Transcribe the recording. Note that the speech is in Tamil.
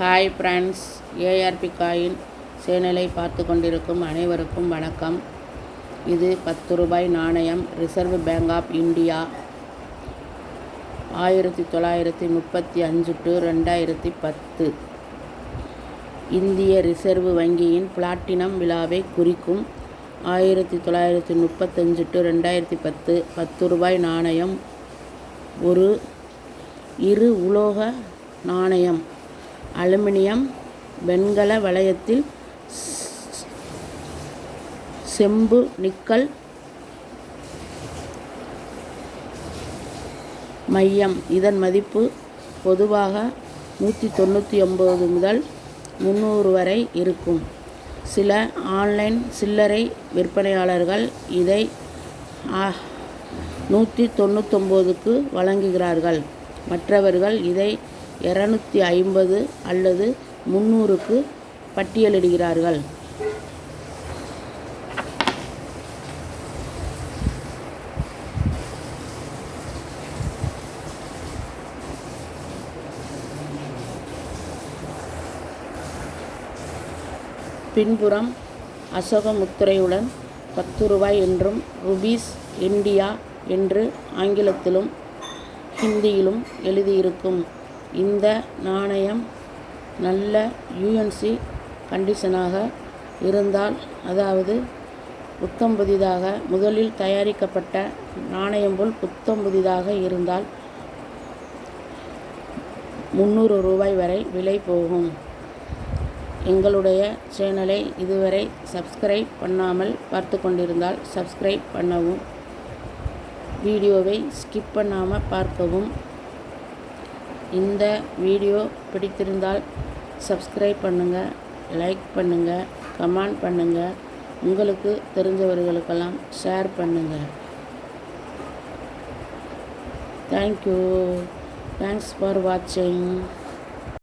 Hi friends. ஏஆர்பி காயின் சேனலை பார்த்து கொண்டிருக்கும் அனைவருக்கும் வணக்கம். இது பத்து ரூபாய் நாணயம் ரிசர்வ் பேங்க் ஆஃப் இந்தியா. ஆயிரத்தி தொள்ளாயிரத்தி முப்பத்தி அஞ்சு டு ரெண்டாயிரத்தி பத்து. இந்திய ரிசர்வ் வங்கியின் பிளாட்டினம் விழாவை குறிக்கும் ஆயிரத்தி தொள்ளாயிரத்தி முப்பத்தஞ்சு டு ரெண்டாயிரத்தி பத்து பத்து ரூபாய் நாணயம். ஒரு இரு உலோக நாணயம். அலுமினியம் வெண்கல வளையத்தில் செம்பு நிக்கல் மையம். இதன் மதிப்பு பொதுவாக நூற்றி தொண்ணூற்றி ஒம்பது முதல் முந்நூறு வரை இருக்கும். சில ஆன்லைன் சில்லறை விற்பனையாளர்கள் இதை நூற்றி தொண்ணூத்தொம்போதுக்கு வழங்குகிறார்கள். மற்றவர்கள் இதை இரநூத்தி ஐம்பது அல்லது முந்நூறுக்கு பட்டியலிடுகிறார்கள். பின்புறம் அசோக முத்திரையுடன் பத்து ரூபாய் என்றும் ருபீஸ் இந்தியா என்று ஆங்கிலத்திலும் ஹிந்தியிலும் எழுதியிருக்கும். இந்த நாணயம் நல்ல யூஎன்சி கண்டிஷனாக இருந்தால் அதாவது புத்தம் புதிதாக முதலில் தயாரிக்கப்பட்ட நாணயம் போல் புத்தம் புதிதாக இருந்தால் முந்நூறு ரூபாய் வரை விலை போகும். எங்களுடைய சேனலை இதுவரை சப்ஸ்கிரைப் பண்ணாமல் பார்த்து கொண்டிருந்தால் சப்ஸ்கிரைப் பண்ணவும் வீடியோவை ஸ்கிப் பண்ணாமல் பார்க்கவும் இந்த வீடியோ பிடித்திருந்தால் சப்ஸ்கிரைப் பண்ணுங்கள் லைக் பண்ணுங்கள் கமெண்ட் பண்ணுங்கள் உங்களுக்கு தெரிஞ்சவர்களுக்கெல்லாம் ஷேர் பண்ணுங்கள் தேங்க்யூ தேங்க்ஸ் ஃபார் வாட்சிங்